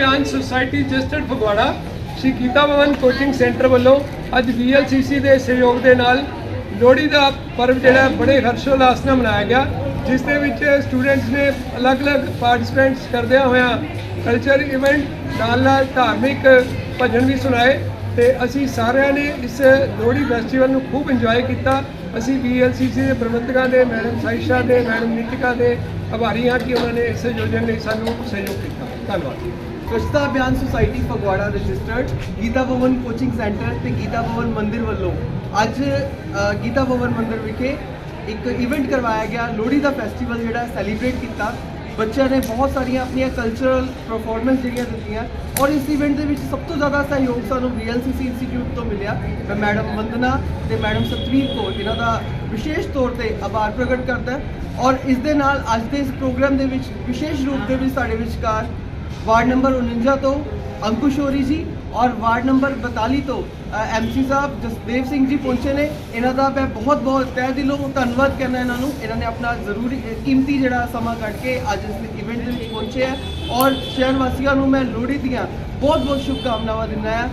ਬਿਆਨ society registered Phagwara Shri Geeta Bhawan coaching centre ਵੱਲੋਂ ਅੱਜ VLCC ਦੇ ਸਹਿਯੋਗ ਦੇ ਨਾਲ ਲੋਹੜੀ ਦਾ ਪਰਵ ਜਿਹੜਾ ਬੜੇ ਹਰਸ਼ੋਲਾਸ ਨਾਲ ਮਨਾਇਆ ਗਿਆ, ਜਿਸ ਦੇ ਵਿੱਚ ਸਟੂਡੈਂਟਸ ਨੇ ਅਲੱਗ-ਅਲੱਗ ਪਾਰਟਿਸਿਪੈਂਟਸ ਕਰਦਿਆਂ ਹੋਇਆਂ ਕਲਚਰ ਇਵੈਂਟ ਨਾਲ ਨਾਲ ਧਾਰਮਿਕ ਭਜਨ ਵੀ ਸੁਣਾਏ ਤੇ ਅਸੀਂ ਸਾਰਿਆਂ ਨੇ ਇਸ ਲੋਹੜੀ ਫੈਸਟੀਵਲ ਨੂੰ ਖੂਬ ਇੰਜੋਏ ਕੀਤਾ। ਅਸੀਂ VLCC ਦੇ ਪ੍ਰਬੰਧਕਾਂ ਦੇ ਮੈਡਮ ਸਾਇਸ਼ਾ ਦੇ ਮੈਡਮ ਨੀਤਿਕਾ ਦੇ ਆਭਾਰੀ ਹਾਂ ਕਿ ਉਹਨਾਂ ਨੇ ਇਸ ਆਯੋਜਨ ਲਈ ਸਾਨੂੰ ਸਹਿਯੋਗ ਕੀਤਾ। ਧੰਨਵਾਦ। Swachhata Abhiyan society Phagwara registered Geeta Bhawan coaching centre ਤੇ ਗੀਤਾ ਭਵਨ ਮੰਦਿਰ ਵੱਲੋਂ ਅੱਜ ਗੀਤਾ ਭਵਨ ਮੰਦਿਰ ਵਿਖੇ ਇੱਕ ਇਵੈਂਟ ਕਰਵਾਇਆ ਗਿਆ ਲੋਹੜੀ ਦਾ ਫੈਸਟੀਵਲ ਜਿਹੜਾ ਸੈਲੀਬ੍ਰੇਟ ਕੀਤਾ ਬੱਚਿਆਂ ਨੇ ਬਹੁਤ ਸਾਰੀਆਂ ਆਪਣੀਆਂ ਕਲਚਰਲ ਪਰਫਾਰਮੈਂਸ ਜਿਹੜੀਆਂ ਦਿੱਤੀਆਂ ਔਰ ਇਸ ਇਵੈਂਟ ਦੇ ਵਿੱਚ ਸਭ ਤੋਂ ਜ਼ਿਆਦਾ ਸਹਿਯੋਗ ਸਾਨੂੰ VLCC ਇੰਸਟੀਚਿਊਟ ਤੋਂ ਮਿਲਿਆ ਮੈਂ ਮੈਡਮ ਵੰਦਨਾ ਤੇ ਮੈਡਮ ਸਤਵੀਰ ਕੌਰ ਇਹਨਾਂ ਦਾ ਵਿਸ਼ੇਸ਼ ਤੌਰ ਤੇ ਆਭਾਰ ਪ੍ਰਗਟ ਕਰਦਾ ਔਰ ਇਸ ਦੇ ਨਾਲ ਅੱਜ ਦੇ ਇਸ ਪ੍ਰੋਗਰਾਮ ਦੇ ਵਿੱਚ ਵਿਸ਼ੇਸ਼ ਰੂਪ ਦੇ ਵਿੱਚ ਸਾਡੇ ਵਿਚਕਾਰ ਵਾਰਡ ਨੰਬਰ 49 ਤੋਂ ਅੰਕੁਸ਼ ਹੋਰੀ ਜੀ ਔਰ ਵਾਰਡ ਨੰਬਰ 42 ਤੋਂ ਐਮਸੀ ਸਾਹਿਬ ਜਸਦੇਵ ਸਿੰਘ ਜੀ ਪਹੁੰਚੇ ਨੇ ਇਹਨਾਂ ਦਾ ਮੈਂ ਬਹੁਤ ਬਹੁਤ ਤਹਿ ਦਿਲੋਂ ਧੰਨਵਾਦ ਕਰਨਾ ਇਹਨਾਂ ਨੂੰ ਇਹਨਾਂ ਨੇ ਆਪਣਾ ਜ਼ਰੂਰੀ ਕੀਮਤੀ ਜਿਹੜਾ ਸਮਾਂ ਕੱਢ ਕੇ ਅੱਜ ਇਸ ਇਵੈਂਟ ਦੇ ਵਿੱਚ ਪਹੁੰਚੇ ਹੈ ਔਰ ਸ਼ਹਿਰ ਵਾਸੀਆਂ ਨੂੰ ਮੈਂ ਲੋਹੜੀ ਦੀਆਂ ਬਹੁਤ ਬਹੁਤ ਸ਼ੁਭਕਾਮਨਾਵਾਂ ਦਿੰਦਾ ਹਾਂ